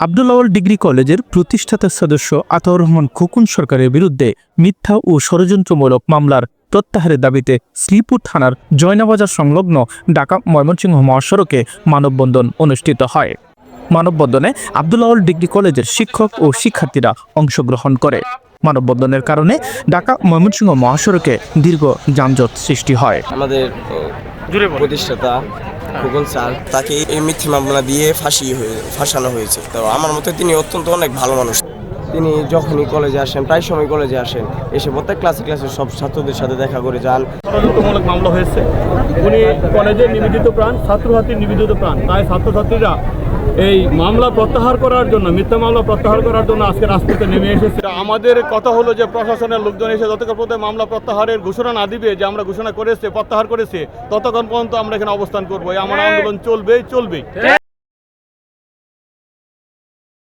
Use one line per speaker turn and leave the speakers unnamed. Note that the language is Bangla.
আব্দুল্লাওয়াল ডিগ্রি কলেজের প্রতিষ্ঠাতা সদস্য আতাউর রহমান খোকন সরকারের বিরুদ্ধে মিথ্যা ও ষড়যন্ত্রমূলক মামলার প্রত্যাহারের দাবিতে শ্রীপুর থানার জয়নাবাজার সংলগ্ন ঢাকা ময়মনসিংহ মহাসড়কে মানববন্ধন অনুষ্ঠিত হয়। মানববন্ধনে আব্দুল্লাওয়াল ডিগ্রি কলেজের শিক্ষক ও শিক্ষার্থীরা অংশগ্রহণ করে। মানববন্ধনের কারণে ঢাকা ময়মনসিংহ মহাসড়কে দীর্ঘ যানজট সৃষ্টি হয়।
আমাদের প্রতিষ্ঠাতা খোকন স্যার, তাকে এই মিথ্যে মামলা দিয়ে ফাঁসি হয়ে, ফাঁসানো হয়েছে। তো আমার মতে তিনি অত্যন্ত অনেক ভালো মানুষ। তিনি যখনই কলেজে আসেন, প্রায় সময় কলেজে আসেন, এসে প্রত্যেক ক্লাসে ক্লাসে সব ছাত্রদের সাথে দেখা করে যান।
ষড়যন্ত্রমূলক মামলা হয়েছে। উনি কলেজের নিবেদিত প্রাণ, ছাত্রছাত্রীর নিবেদিত প্রাণ। তাই ছাত্রছাত্রীরা এই মামলা প্রত্যাহার করার জন্য মিথ্যা মামলা প্রত্যাহার করার জন্য আজকে রাজপথে নেমে এসেছে। আমাদের কথা হলো যে প্রশাসনের লোকজন এসে যতক্ষণ পর্যন্ত মামলা প্রত্যাহারের ঘোষণা না দিবে যে আমরা ঘোষণা করেছে প্রত্যাহার করেছে ততক্ষণ পর্যন্ত আমরা এখানে অবস্থান করব। এই আমার আন্দোলন চলবে চলবে